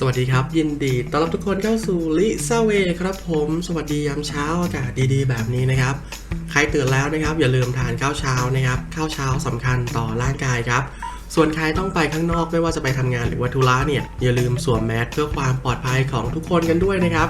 สวัสดีครับ ยินดีต้อนรับทุกคนเข้าสู่ลิซาเวครับผมสวัสดียามเช้าอากาศดีๆ แบบนี้นะครับ ใครตื่นแล้วนะครับ อย่าลืมทานข้าวเช้านะครับข้าวเช้าสำคัญต่อร่างกายครับ ส่วนใครต้องไปข้างนอกไม่ว่าจะไปทำงานหรือว่าธุระเนี่ยอย่าลืมสวมแมสเพื่อความปลอดภัยของทุกคนกันด้วยนะครับ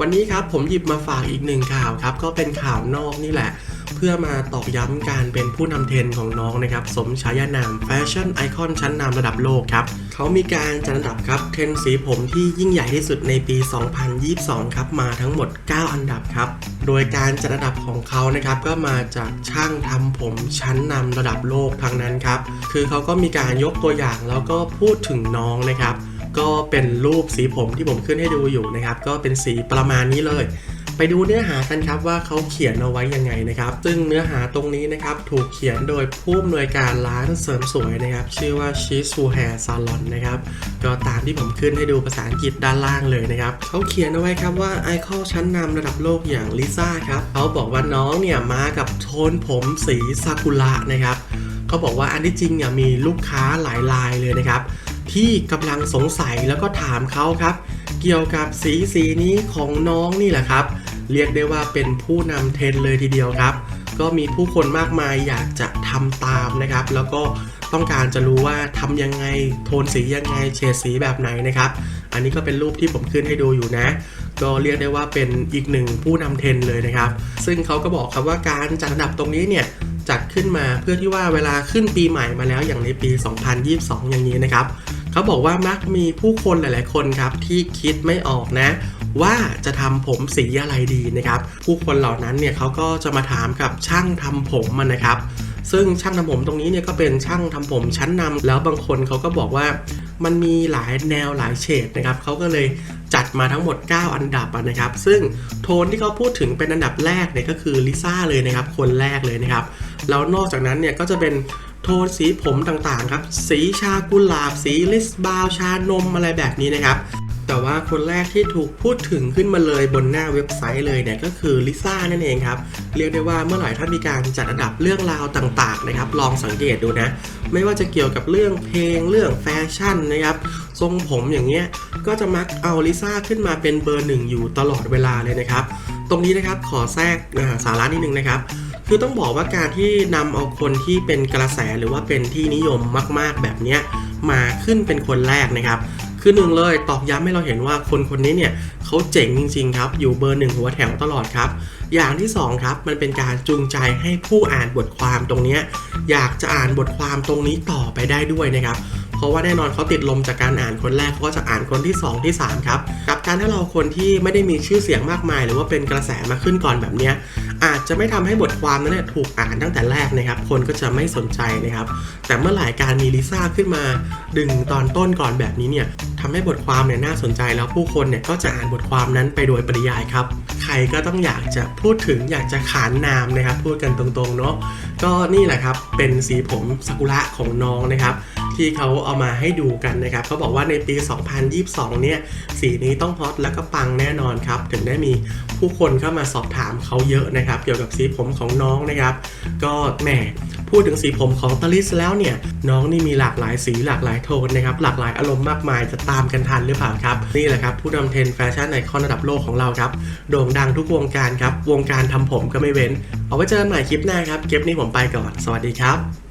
วันนี้ครับผมหยิบมาฝากอีกหนึ่งข่าวครับก็เป็นข่าวนอกนี่แหละ เพื่อมาตอกย้ำการเป็นผู้นำเทรนของน้องนะครับ สมฉายานามแฟชั่นไอคอนชั้นนำระดับโลกครับเขามีการจัดอันดับครับเทรนสีผมที่ยิ่งใหญ่ที่สุดในปี 2022 ครับ มาทั้งหมด 9 อันดับครับ โดยการจัดอันดับของเขานะครับก็มาจากช่างทำผมชั้นนำระดับโลกทั้งนั้นครับ คือเขาก็มีการยกตัวอย่างแล้วก็พูดถึงน้องนะครับก็เป็นรูปสีผมที่ผมขึ้นให้ดูอยู่นะครับ ก็เป็นสีประมาณนี้เลย ไปดูเนื้อหากันครับว่าเขาเขียนเอาไว้ยังไงนะครับ ซึ่งเนื้อหาตรงนี้นะครับถูกเขียนโดยผู้อำนวยการร้านเสริมสวยนะครับ ชื่อว่า s h i s u Hair Salon นะครับก็ตามที่ผมขึ้นให้ดูภาษาอังกฤษด้านล่างเลยนะครับเขาเขียนเอาไว้ครับว่าไอคอลชั้นนำระดับโลกอย่างลิซ่าครับเขาบอกว่าน้องเนี่ยมากับโทนผมสีซากุระนะครับเขาบอกว่าอันที่จริงเนี่ยมีลูกค้าหลายรายเลยนะครับ ที่กำลังสงสัยแล้วก็ถามเขาครับ เกี่ยวกับสีสีนี้ของน้องนี่แหละครับ เรียกได้ว่าเป็นผู้นำเทรนด์เลยทีเดียวครับ ก็มีผู้คนมากมายอยากจะทำตามนะครับ แล้วก็ต้องการจะรู้ว่าทำยังไงโทนสียังไงเฉดสีแบบไหนนะครับ อันนี้ก็เป็นรูปที่ผมขึ้นให้ดูอยู่นะ ก็เรียกได้ว่าเป็นอีกหนึ่งผู้นำเทรนด์เลยนะครับ ซึ่งเขาก็บอกครับว่าการจัดอันดับตรงนี้เนี่ยจัดขึ้นมาเพื่อที่ว่าเวลาขึ้นปีใหม่มาแล้วอย่างในปี 2022 อย่างนี้นะครับ เขาบอกว่ามักมีผู้คนหลาย ๆ คนครับที่คิดไม่ออกนะ ว่าจะทำผมสีอะไรดีนะครับ ผู้คนเหล่านั้นเนี่ยเขาก็จะมาถามกับช่างทำผมมันนะครับ ซึ่งช่างทำผมตรงนี้เนี่ยก็เป็นช่างทำผมชั้นนำแล้วบางคนเขาก็บอกว่ามันมีหลายแนวหลายเฉดนะครับเขาก็เลยจัดมาทั้งหมด 9 อันดับนะครับ ซึ่งโทนที่เขาพูดถึงเป็นอันดับแรกเนี่ยก็คือลิซ่าเลยนะครับ คนแรกเลยนะครับ แล้วนอกจากนั้นเนี่ยก็จะเป็นโทนสีผมต่างๆครับ สีชากุหลาบ สีลิสบาวชานมอะไรแบบนี้นะครับ แต่ว่าคนแรกที่ถูกพูดถึงขึ้นมาเลยบนหน้าเว็บไซต์เลยเนี่ยก็คือลิซ่านั่นเองครับ เรียกได้ว่าเมื่อไหร่ถ้ามีการจัดอันดับเรื่องราวต่างๆนะครับ ลองสังเกตดูนะ ไม่ว่าจะเกี่ยวกับเรื่องเพลงเรื่องแฟชั่นนะครับทรงผมอย่างเงี้ยก็จะมักเอาลิซ่าขึ้นมาเป็นเบอร์หนึ่งอยู่ตลอดเวลาเลยนะครับ ตรงนี้นะครับขอแทรกสาระนิดนึงนะครับคือต้องบอกว่าการที่นำเอาคนที่เป็นกระแสหรือว่าเป็นที่นิยมมาก ๆ แบบเนี้ยมาขึ้นเป็นคนแรกนะครับ คือหนึ่งเลยตอกย้ำให้เราเห็นว่าคนคนนี้เนี่ยเขาเจ๋งจริง ๆ ครับ อยู่เบอร์หนึ่งหัวแถวตลอดครับ อย่างที่สองครับ มันเป็นการจูงใจให้ผู้อ่านบทความตรงนี้อยากจะอ่านบทความตรงนี้ต่อไปได้ด้วยนะครับ เพราะว่าแน่นอนเขาติดลมจากการอ่านคนแรกเขาก็จะอ่านคนที่ 2 ที่ 3 ครับ กับการที่เราคนที่ไม่ได้มีชื่อเสียงมากมาย หรือว่าเป็นกระแสมาขึ้นก่อนแบบนี้อาจจะไม่ทำให้บทความนั้นเนี่ยถูกอ่านตั้งแต่แรกนะครับ คนก็จะไม่สนใจนะครับ แต่เมื่อไหร่การมีลิซ่าขึ้นมา ดึงตอนต้นก่อนแบบนี้เนี่ยทำให้บทความเนี่ยน่าสนใจแล้วผู้คนเนี่ยก็จะอ่านบทความนั้นไปโดยปริยายครับ ใครก็ต้องอยากจะพูดถึงอยากจะขานนามนะครับ พูดกันตรงๆเนาะก็นี่แหละครับเป็นสีผมซากุระของน้องนะครับ ที่เขาเอามาให้ดูกันนะครับเขาบอกว่าในปี 2022 เนี่ยสีนี้ต้องฮอตแล้วก็ปังแน่นอนครับ ถึงได้มีผู้คนเข้ามาสอบถามเขาเยอะนะครับ เกี่ยวกับสีผมของน้องนะครับ ก็แหมพูดถึงสีผมของตลิสแล้วเนี่ย น้องนี่มีหลากหลายสีหลากหลายโทนนะครับ หลากหลายอารมณ์มากมายจะตามกันทันหรือเปล่าครับ นี่แหละครับ ผู้นำเทรนด์แฟชั่นไอคอนระดับโลกของเราครับ โด่งดังทุกวงการครับ วงการทำผมก็ไม่เว้น เอาไว้เจอกันใหม่คลิปหน้าครับคลิปนี้ผมไปก่อน สวัสดีครับ